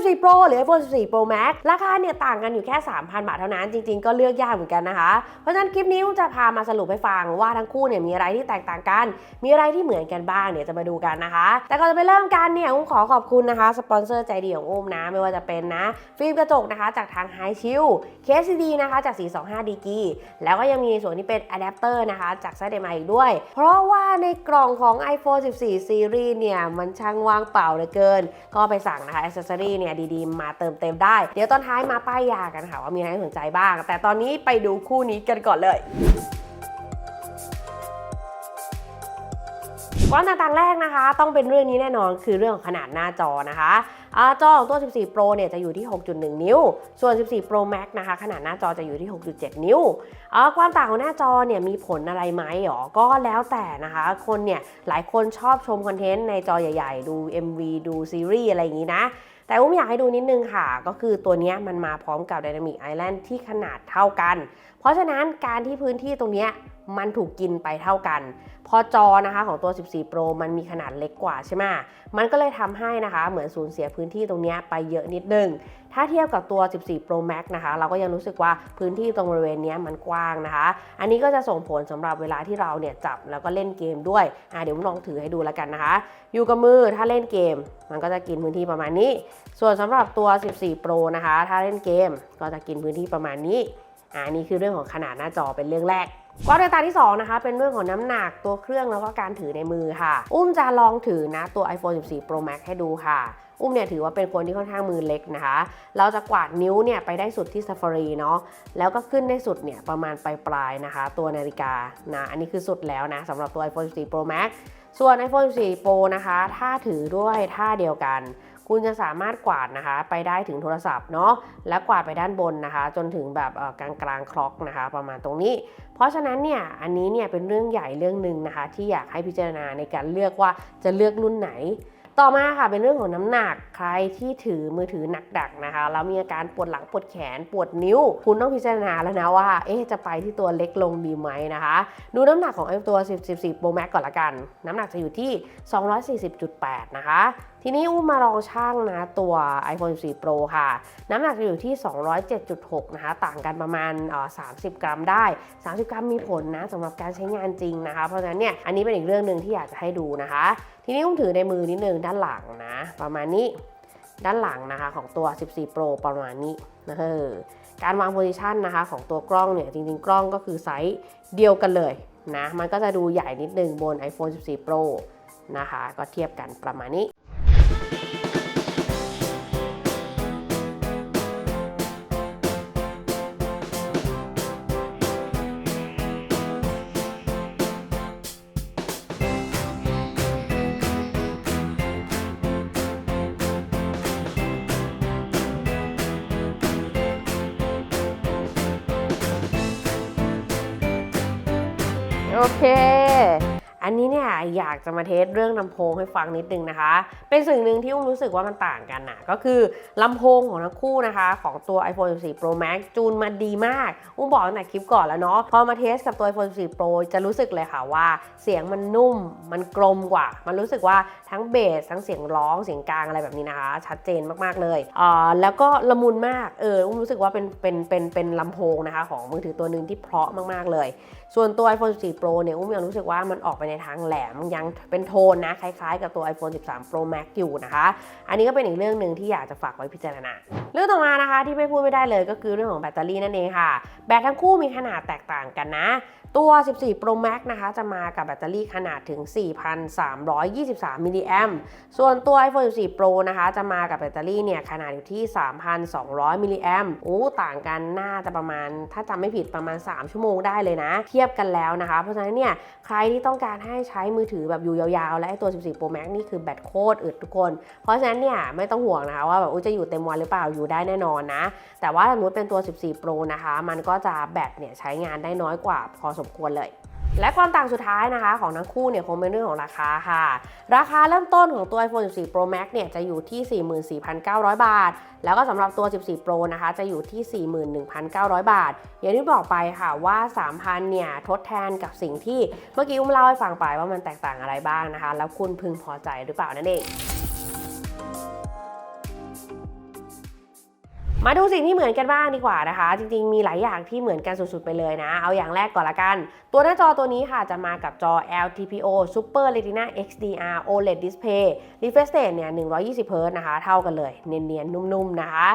14 Pro หรือ iPhone 14 Pro Max ราคาเนี่ยต่างกันอยู่แค่ 3,000 บาทเท่านั้น จริงๆ ก็เลือกยากเหมือนกันนะคะ เพราะฉะนั้นคลิปนี้จะพามาสรุปให้ฟังว่าทั้งคู่เนี่ยมีอะไรที่แตกต่างกัน มีอะไรที่เหมือนกันบ้างเนี่ยจะมาดูกันนะคะ แต่ก่อนจะไปเริ่มกันเนี่ยอุ้มขอขอบคุณนะคะสปอนเซอร์ใจดีของอุ้มนะไม่ว่าจะเป็นนะฟิล์มกระจกนะคะจากทาง High Chill เคสซีดีนะคะจาก 425 d กีแล้วก็ยังมีส่วนที่เป็นอะแดปเตอร์นะคะจาก z m i อีกด้วย เพราะว่าในกล่องของ iPhone 14 Series เนี่ยมันช่างว่างเปล่าเหลือเกิน ก็ไปสั่งนะคะอ c เซอรี่เนี่ยดีๆ มาเติมเต็มได้ เดี๋ยวตอนท้ายมาป้ายยากันค่ะว่ามีอะไรน่สนใจบ้าง แต่ตอนนี้ไปดูคู่นี้กันก่อนเลยความต่างแรกนะคะ ต้องเป็นเรื่องนี้แน่นอนคือเรื่องของขนาดหน้าจอนะคะอจอของตัว 14 Pro เนี่ยจะอยู่ที่ 6.1 นิ้ว ส่วน 14 Pro Max นะคะขนาดหน้าจอจะอยู่ที่ 6.7 นิ้ว ความต่างของหน้าจอเนี่ยมีผลอะไรไหมหรอ ก็แล้วแต่นะคะ คนเนี่ยหลายคนชอบชมคอนเทนต์ในจอใหญ่ ๆ ดู MV ดูซีรีส์อะไรอย่างนี้นะ แต่อุ้มอยากให้ดูนิดนึงค่ะ ก็คือตัวนี้มันมาพร้อมกับ Dynamic Island ที่ขนาดเท่ากัน เพราะฉะนั้นการที่พื้นที่ตรงนี้ มันถูกกินไปเท่ากัน พอจอนะคะของตัว 14 Pro มันมีขนาดเล็กกว่าใช่ไหมมันก็เลยทำให้นะคะ เหมือนสูญเสียพื้นที่ตรงนี้ไปเยอะนิดนึง ถ้าเทียบกับตัว 14 Pro Max นะคะ เราก็ยังรู้สึกว่าพื้นที่ตรงบริเวณนี้มันกว้างนะคะ อันนี้ก็จะส่งผลสำหรับเวลาที่เราเนี่ยจับแล้วก็เล่นเกมด้วยอะเดี๋ยวผมลองถือให้ดูแล้วกันนะคะ อยู่กับมือถ้าเล่นเกม มันก็จะกินพื้นที่ประมาณนี้ ส่วนสำหรับตัว 14 Pro นะคะ ถ้าเล่นเกมก็จะกินพื้นที่ประมาณนี้อ่านี่คือเรื่องของขนาดหน้าจอเป็นเรื่องแรก วามแตกต่าที่2นะคะเป็นเรื่องของน้ำหนักตัวเครื่องแล้วก็การถือในมือค่ะ อุ้มจะลองถือนะตัว iPhone 14 Pro Max ให้ดูค่ะ อุ้มเนี่ยถือว่าเป็นคนที่ค่อนข้างมือเล็กนะคะ เราจะกวาดนิ้วเนี่ยไปได้สุดที่ Safari เนาะแล้วก็ขึ้นได้สุดเนี่ยประมาณปลายๆนะคะ ตัวนาฬิกานะอันนี้คือสุดแล้วนะสำหรับตัว iPhone 14 Pro Max ส่วน iPhone 14 Pro นะคะ ถ้าถือด้วยท่าเดียวกัน คุณจะสามารถกวาดนะคะ ไปได้ถึงโทรศัพท์เนาะและกวาดไปด้านบนนะคะ จนถึงแบบกลางกลางคล็อกนะคะ ประมาณตรงนี้ เพราะฉะนั้นเนี่ยอันนี้เนี่ยเป็นเรื่องใหญ่เรื่องหนึ่งนะคะ ที่อยากให้พิจารณาในการเลือกว่าจะเลือกรุ่นไหนต่อมาค่ะเป็นเรื่องของน้ำหนักใครที่ถือมือถือหนักดักนะคะแล้วมีอาการปวดหลังปวดแขนปวดนิ้ว คุณต้องพิจารณาแล้วนะว่า เอ๊จะไปที่ตัวเล็กลงดีไหมนะคะ ดูน้ำหนักของไอ้ตัว14 Pro Max ก่อนละกัน น้ำหนักจะอยู่ที่ 240.8 นะคะ ทีนี้อุ้มมาลองช่างนะตัว iPhone 4 Pro ค่ะ น้ำหนักจะอยู่ที่ 207.6 นะคะ ต่างกันประมาณ 30 กรัมได้ 30 กรัมมีผลนะสำหรับการใช้งานจริงนะคะ เพราะฉะนั้นเนี่ย อันนี้เป็นอีกเรื่องหนึ่งที่อยากจะให้ดูนะคะ ทีนี้อุ้มถือในมือนิดนึงด้านหลังนะ ประมาณนี้ ด้านหลังนะคะของตัว 14 Pro ประมาณนี้นะเออการวางโพซิชันนะคะของตัวกล้องเนี่ย จริง ๆ กล้องก็คือไซส์เดียวกันเลยนะ มันก็จะดูใหญ่นิดนึงบน iPhone 14 Pro นะคะ ก็เทียบกันประมาณนี้ โอเค อันนี้เนี่ยอยากจะมาเทสเรื่องลำโพงให้ฟังนิดนึงนะคะ เป็นสิ่งหนึ่งที่อุ้มรู้สึกว่ามันต่างกันนะก็คือลำโพงของทั้งคู่นะคะ ของตัว iPhone 14 Pro Max จูนมาดีมาก อุ้มบอกตั้งแต่คลิปก่อนแล้วเนาะพอมาเทสกับตัว iPhone 14 Pro จะรู้สึกเลยค่ะว่า เสียงมันนุ่มมันกลมกว่า มันรู้สึกว่าทั้งเบสทั้งเสียงร้องเสียงกลางอะไรแบบนี้นะคะ ชัดเจนมากๆเลยอ่าแล้วก็ละมุนมากเอออุ้มรู้สึกว่าเป็นเป็นเป็นเป็นลำโพงนะคะ ของมือถือตัวหนึ่งที่เพราะมากๆเลย ส่วนตัว iPhone 14 Pro เนี่ยอุ้มยังรู้สึกว่ามันออกไปในทางแหลมยังเป็นโทนนะคล้ายๆ กับตัว iPhone 13 Pro Max อยู่นะคะ อันนี้ก็เป็นอีกเรื่องหนึ่งที่อยากจะฝากไว้พิจารณาเรื่องต่อมานะคะที่ไม่พูดไม่ได้เลยก็คือเรื่องของแบตเตอรี่นั่นเองค่ะ แบตทั้งคู่มีขนาดแตกต่างกันนะ ตัว 14 Pro Max นะคะ จะมากับแบตเตอรี่ขนาดถึง 4,323 มิลลิแอมส่วนตัว iPhone 14 Pro นะคะ จะมากับแบตเตอรี่เนี่ยขนาดอยู่ที่ 3,200 มิลลิแอมป์อู้ต่างกันน่าจะประมาณ ถ้าจำไม่ผิดประมาณ 3 ชั่วโมงได้เลยนะ เทียบกันแล้วนะคะ เพราะฉะนั้นเนี่ย ใครที่ต้องการให้ใช้มือถือแบบอยู่ยาวๆ และไอ้ตัว 14 Pro Max นี่คือแบตโคตรอึดทุกคน เพราะฉะนั้นเนี่ยไม่ต้องห่วงนะคะว่าแบบอุ๊ยจะอยู่เต็มวันหรือเปล่าอยู่ได้แน่นอนนะ แต่ว่าถ้าสมมติเป็นตัว 14 Pro นะคะ มันก็จะแบตเนี่ยใช้งานได้น้อยกว่าพอสมควรเลยและความต่างสุดท้ายนะคะของทั้งคู่เนี่ยคงเป็นเรื่องของราคาค่ะ ราคาเริ่มต้นของตัว iPhone 14 Pro Max เนี่ยจะอยู่ที่ 44,900 บาท แล้วก็สำหรับตัว 14 Pro นะคะจะอยู่ที่ 41,900 บาท อย่างที่บอกไปค่ะว่า 3,000 เนี่ยทดแทนกับสิ่งที่เมื่อกี้อุ้มเล่าให้ฟังไปว่ามันแตกต่างอะไรบ้างนะคะ แล้วคุณพึงพอใจหรือเปล่านั่นเอง มาดูสิ่งที่เหมือนกันบ้างดีกว่านะคะ จริงๆ มีหลายอย่างที่เหมือนกันสุดๆ ไปเลยนะ เอาอย่างแรกก่อนละกัน ตัวหน้าจอตัวนี้ค่ะจะมากับจอ LTPO Super Retina XDR OLED Display refresh rate เนี่ย 120 Hz นะคะ เท่ากันเลย เนียนๆ นุ่มๆ นะคะ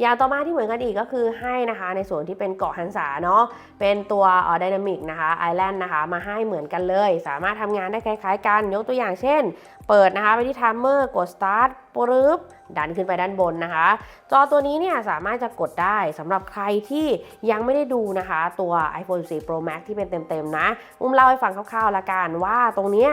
อย่างต่อมาที่เหมือนกันอีกก็คือให้นะคะ ในส่วนที่เป็นเกาะหันษาเนาะ เป็นตัวออ Dynamic นะคะ Island นะคะ มาให้เหมือนกันเลย สามารถทำงานได้คล้ายๆ กัน ยกตัวอย่างเช่น เปิดนะคะไปที่ Timer กด Start ปึ๊บ ดันขึ้นไปด้านบนนะคะ จอตัวนี้เนี่ยสามารถจะกดได้สำหรับใครที่ยังไม่ได้ดูนะคะ ตัว iPhone 14 Pro Max ที่เป็นเต็มๆนะอุ้มเล่าให้ฟังคร่าวๆละกันว่าตรงเนี้ย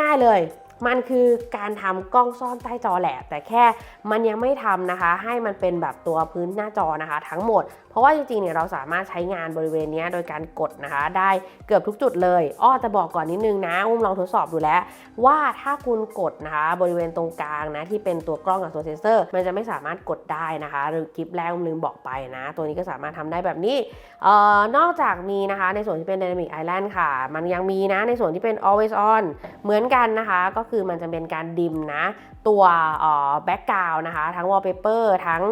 ง่ายๆเลยมันคือการทำกล้องซ่อนใต้จอแหละ แต่แค่มันยังไม่ทำนะคะ ให้มันเป็นแบบตัวพื้นหน้าจอนะคะ ทั้งหมดเพราะว่าจริงๆเนี่ยเราสามารถใช้งานบริเวณนี้โดยการกดนะคะ ได้เกือบทุกจุดเลยอ้อจะบอกก่อนนิดนึงนะอุ้มลองทดสอบดูแล้ว ว่าถ้าคุณกดนะคะ บริเวณตรงกลางนะที่เป็นตัวกล้องกับตัวเซนเซอร์ มันจะไม่สามารถกดได้นะคะหรือคลิปแรกอุ้มลืมบอกไปนะ ตัวนี้ก็สามารถทำได้แบบนี้เอ่อนอกจากมีนะคะในส่วนที่เป็น Dynamic Island ค่ะ มันยังมีนะในส่วนที่เป็น Always On เหมือนกันนะคะ ก็คือมันจะเป็นการดิมนะ ตัวแบ็กกราวนะคะ ทั้ง Wallpaper ทั้ง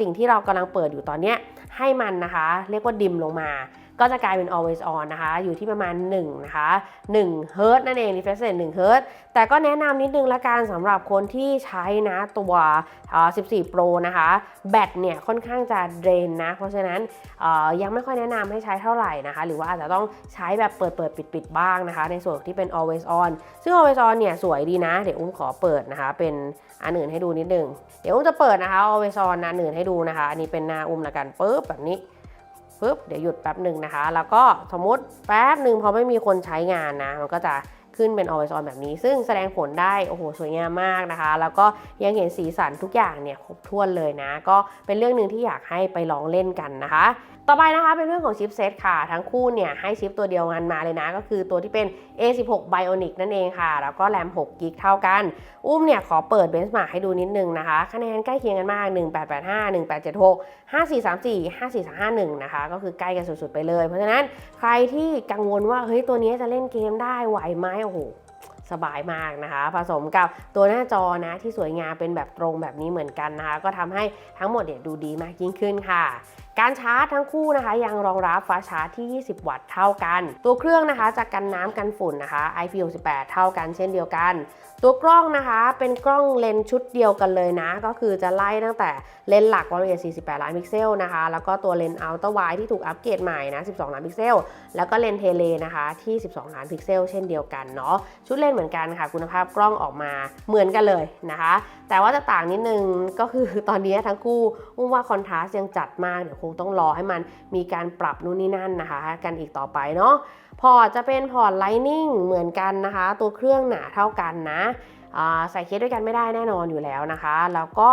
สิ่งที่เรากำลังเปิดอยู่ตอนเนี้ยให้มันนะคะ เรียกว่าดิมลงมา ก็จะกลายเป็น always on นะคะ อยู่ที่ประมาณ1นะคะ1 h z นั่นเอง refresh rate 1 h z แต่ก็แนะนำนิดนึงละกันสำหรับคนที่ใช้นะตัว 14 Pro นะคะ แบตเนี่ยค่อนข้างจะเดรนนะ เพราะฉะนั้นยังไม่ค่อยแนะนำให้ใช้เท่าไหร่นะคะ หรือว่าอาจจะต้องใช้แบบเปิดเปิดปิดปิดบ้างนะคะ ในส่วนที่เป็น always on ซึ่ง always on เนี่ยสวยดีนะ เดี๋ยวอุ้มขอเปิดนะคะ เป็นอันอื่นให้ดูนิดนึง เดี๋ยวอุ้มจะเปิดนะคะ always on อันอื่นให้ดูนะคะ อันนี้เป็นหน้าอุ้มละกันปึ๊บแบบนี้ ปึ๊บเดี๋ยวหยุดแป๊บหนึ่งนะคะ แล้วก็สมมติแป๊บหนึ่งพอไม่มีคนใช้งานนะ มันก็จะขึ้นเป็น always on แบบนี้ ซึ่งแสดงผลได้โอ้โหสวยงามมากนะคะ แล้วก็ยังเห็นสีสันทุกอย่างเนี่ยครบถ้วนเลยนะ ก็เป็นเรื่องหนึ่งที่อยากให้ไปลองเล่นกันนะคะ ต่อไปนะคะเป็นเรื่องของชิปเซตค่ะ ทั้งคู่เนี่ยให้ชิปตัวเดียวกันมาเลยนะ ก็คือตัวที่เป็น A16 Bionic นั่นเองค่ะ แล้วก็แรม6กิกเท่ากัน อุ้มเนี่ยขอเปิดเบนช์มาร์กให้ดูนิดนึงนะคะ คะแนนใกล้เคียงกันมาก 1885 1876 5434 5351 นะคะ ก็คือใกล้กันสุดๆไปเลย เพราะฉะนั้นใครที่กังวลว่าเฮ้ยตัวนี้จะเล่นเกมได้ไหวไหมโอ้โหสบายมากนะคะ ผสมกับตัวหน้าจอนะที่สวยงามเป็นแบบตรงแบบนี้เหมือนกันนะคะ ก็ทำให้ทั้งหมดเนี่ยดูดีมากยิ่งขึ้นค่ะ การชาร์จทั้งคู่นะคะ ยังรองรับฟ้าชาร์จที่ 20 วัตต์เท่ากัน ตัวเครื่องนะคะจะกันน้ำกันฝุ่นนะคะ IP68 เท่ากันเช่นเดียวกัน ตัวกล้องนะคะเป็นกล้องเลนชุดเดียวกันเลยนะ ก็คือจะไล่ตั้งแต่เลนหลักความละเอียด 48 ล้านพิกเซลนะคะ แล้วก็ตัวเลนอัลตร้าไวที่ถูกอัปเกรดใหม่นะ 12 ล้านพิกเซล แล้วก็เลนเทเลนะคะที่ 12 ล้านพิกเซล เช่นเดียวกันเนาะ ชุดเลนเหมือนกันค่ะ คุณภาพกล้องออกมาเหมือนกันเลยนะคะ แต่ว่าจะต่างนิดนึงก็คือตอนนี้ทั้งคู่อุ้มว่าคอนทราสต์ยังจัดมากเดี๋ยวงต้องรอให้มันมีการปรับนู่นนี่นั่นนะคะ กันอีกต่อไปเนาะพอร์ตจะเป็นพอร์ต Lightning เหมือนกันนะคะ ตัวเครื่องหนาเท่ากันนะใส่เคสด้วยกันไม่ได้แน่นอนอยู่แล้วนะคะ แล้วก็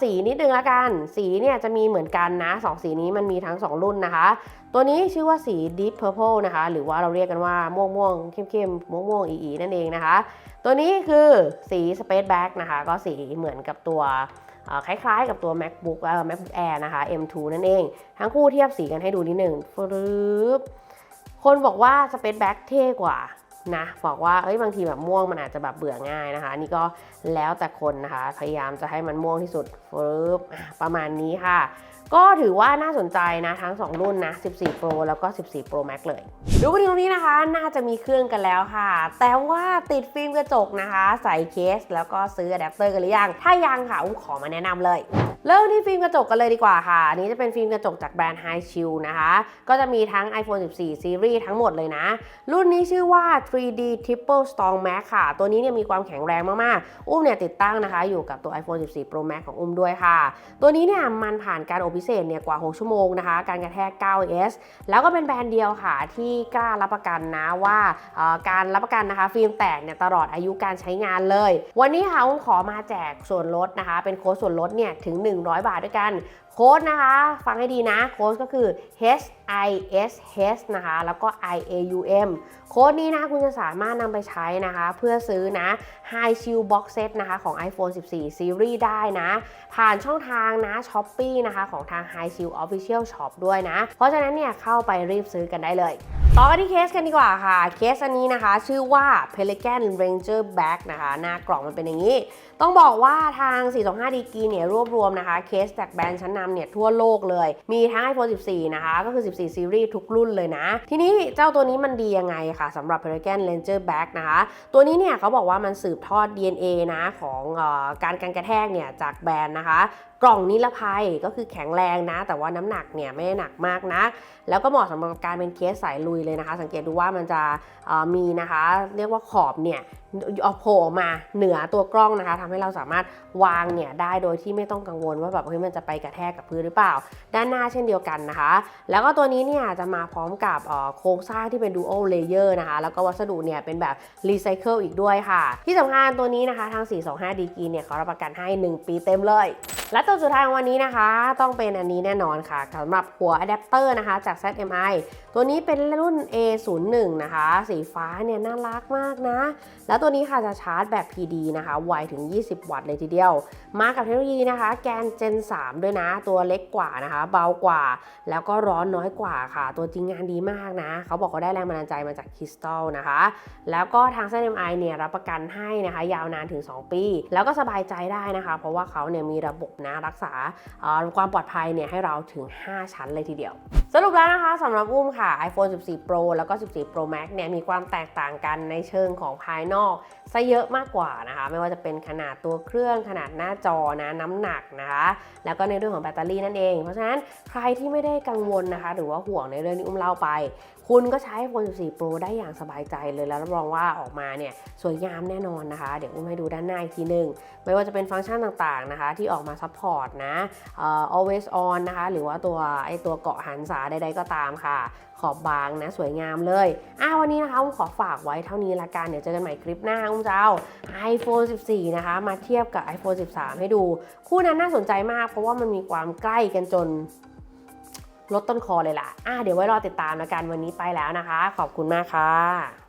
สีนิดนึงละกัน สีเนี่ยจะมีเหมือนกันนะสองสีนี้มันมีทั้ง 2 รุ่นนะคะ ตัวนี้ชื่อว่าสี Deep Purple นะคะ หรือว่าเราเรียกกันว่าม่วงม่วงๆเข้มๆม่วงม่วงๆอีๆนั่นเองนะคะ ตัวนี้คือสี Space Black นะคะ ก็สีเหมือนกับตัว คล้ายๆ กับตัว MacBook เอ่อ MacBook Air นะคะ M2 นั่นเอง ทั้งคู่เทียบสีกันให้ดูนิดหนึ่งฟรึบคนบอกว่า Space Black เท่กว่า นะบอกว่าเอ้ยบางทีแบบม่วงมันอาจจะแบบเบื่อง่ายนะคะอันนี่ก็แล้วแต่คนนะคะ พยายามจะให้มันม่วงที่สุดฟรึบประมาณนี้ค่ะ ก็ถือว่าน่าสนใจนะทั้ง 2 รุ่นนะ 14 Pro แล้วก็ 14 Pro Max เลยดูกันตรงนี้นะคะ น่าจะมีเครื่องกันแล้วค่ะ แต่ว่าติดฟิล์มกระจกนะคะ ใส่เคสแล้วก็ซื้ออะแดปเตอร์กันหรือยัง ถ้ายังค่ะอุ้มขอมาแนะนำเลยเริ่มที่ฟิล์มกระจกกันเลยดีกว่าค่ะอันนี้จะเป็นฟิล์มกระจกจากแบรนด์ High Shield นะคะ ก็จะมีทั้ง iPhone 14 Series ทั้งหมดเลยนะ รุ่นนี้ชื่อว่า 3D Triple Strong Max ค่ะ ตัวนี้เนี่ยมีความแข็งแรงมากๆ อุ้มเนี่ยติดตั้งนะคะอยู่กับตัว iPhone 14 Pro Max ของอุ้มด้วยค่ะ ตัวนี้เนี่ยมันผ่านการอบพิเศษเนี่ยกว่า 6 ชั่วโมงนะคะ การกระแทก 9S แล้วก็เป็นแบรนด์เดียวค่ะที่กล้ารับประกันนะว่าการรับประกันนะคะฟิล์มแตกเนี่ยตลอดอายุการใช้งานเลย วันนี้ค่ะอุ้มขอมาแจกส่วนลดนะคะ เป็นโค้ดส่วนลดเนี่ยถึง100 บาทด้วยกัน โค้ดนะคะ ฟังให้ดีนะ โค้ดก็คือ H I S H นะคะ แล้วก็ I A U M โค้ดนี้นะคุณจะสามารถนำไปใช้นะคะ เพื่อซื้อนะ High Shield Box Set นะคะ ของ iPhone 14 Series ได้นะ ผ่านช่องทางนะ s h อ p e e นะคะ ของทาง High Shield Official Shop ด้วยนะ เพราะฉะนั้นเนี่ยเข้าไปรีบซื้อกันได้เลยต่อกันที่เคสกันดีกว่าค่ะ เคสอันนี้นะคะ ชื่อว่า Pelican Ranger Bag นะคะ หน้ากล่องมันเป็นอย่างนี้ ต้องบอกว่าทาง 425ดีกีเนี่ยรวบรวมนะคะเคสจากแบรนด์ชั้นนำเนี่ยทั่วโลกเลย มีทั้ง iPhone 14 นะคะ ก็คือ 14 ซีรีส์ทุกรุ่นเลยนะ ทีนี้เจ้าตัวนี้มันดียังไงค่ะสำหรับ Pelican Ranger Back นะคะ ตัวนี้เนี่ยเขาบอกว่ามันสืบทอด DNA นะของออการกันกระแทกเนี่ยจากแบรนด์นะคะกล่องนิรภัยก็คือแข็งแรงนะ แต่ว่าน้ำหนักเนี่ยไม่ได้หนักมากนะ แล้วก็เหมาะสำหรับการเป็นเคสสายลุยเลยนะคะ สังเกตดูว่ามันจะมีนะคะ เรียกว่าขอบเนี่ยเอาโผล่ออกมาเหนือตัวกล้องนะคะทำให้เราสามารถวางเนี่ยได้โดยที่ไม่ต้องกังวลว่าแบบเฮ้ยมันจะไปกระแทกกับพื้นหรือเปล่า ด้านหน้าเช่นเดียวกันนะคะ แล้วก็ตัวนี้เนี่ยจะมาพร้อมกับโครงสร้างที่เป็น dual layer นะคะ แล้วก็วัสดุเนี่ยเป็นแบบ recycle อีกด้วยค่ะ ที่สำคัญตัวนี้นะคะทาง 425ดีกีเนี่ยเขารับประกันให้ 1 ปีเต็มเลย และตัวสุดท้ายของวันนี้นะคะ ต้องเป็นอันนี้แน่นอนค่ะสำหรับหัวอะแดปเตอร์นะคะจาก ZMI ตัวนี้เป็นรุ่น A01 นะคะ สีฟ้าเนี่ยน่ารักมากนะ แล้วตัวนี้ค่ะจะชาร์จแบบ PD นะคะไวถึง 20 วัตต์เลยทีเดียว มากับเทคโนโลยีนะคะ แกน Gen 3 ด้วยนะ ตัวเล็กกว่านะคะ เบากว่า แล้วก็ร้อนน้อยกว่าค่ะ ตัวจริงงานดีมากนะ เขาบอกว่าได้แรงบันดาลใจมาจากคริสตัลนะคะ แล้วก็ทาง ZMI เซมไอเนี่ยรับประกันให้นะคะ ยาวนานถึง 2 ปี แล้วก็สบายใจได้นะคะ เพราะว่าเขาเนี่ยมีระบบนะรักษาความปลอดภัยเนี่ยให้เราถึง 5 ชั้นเลยทีเดียวสรุปแล้วนะคะสำหรับอุ้มค่ะ iPhone 14 Pro แล้วก็ 14 Pro Max เนี่ยมีความแตกต่างกันในเชิงของภายนอก ซะเยอะมากกว่านะคะ ไม่ว่าจะเป็นขนาดตัวเครื่องขนาดหน้าจอนะน้ำหนักนะคะ แล้วก็ในเรื่องของแบตเตอรี่นั่นเอง เพราะฉะนั้นใครที่ไม่ได้กังวลนะคะ หรือว่าห่วงในเรื่องที่อุ้มเล่าไป คุณก็ใช้ iPhone 14 Pro ได้อย่างสบายใจเลยแล้วรับรองว่าออกมาเนี่ยสวยงามแน่นอนนะคะ เดี๋ยวอุ้มให้ดูด้านหน้าอีกทีหนึ่งไม่ว่าจะเป็นฟังก์ชันต่างๆนะคะ ที่ออกมาซัพพอร์ตนะ always on นะคะ หรือว่าตัวไอตัวเกาะหันษาใดๆก็ตามค่ะ ขอบบางนะสวยงามเลยอะวันนี้นะคะอุ้มขอฝากไว้เท่านี้ละกัน เดี๋ยวเจอกันใหม่คลิปหน้าอุ้มจะเอา iPhone 14 นะคะ มาเทียบกับ iPhone 13 ให้ดู คู่นั้นน่าสนใจมาก เพราะว่ามันมีความใกล้กันจน ลดต้นคอเลยล่ะอะเดี๋ยวไว้รอติดตามแล้วกันวันนี้ไปแล้วนะคะ ขอบคุณมากค่ะ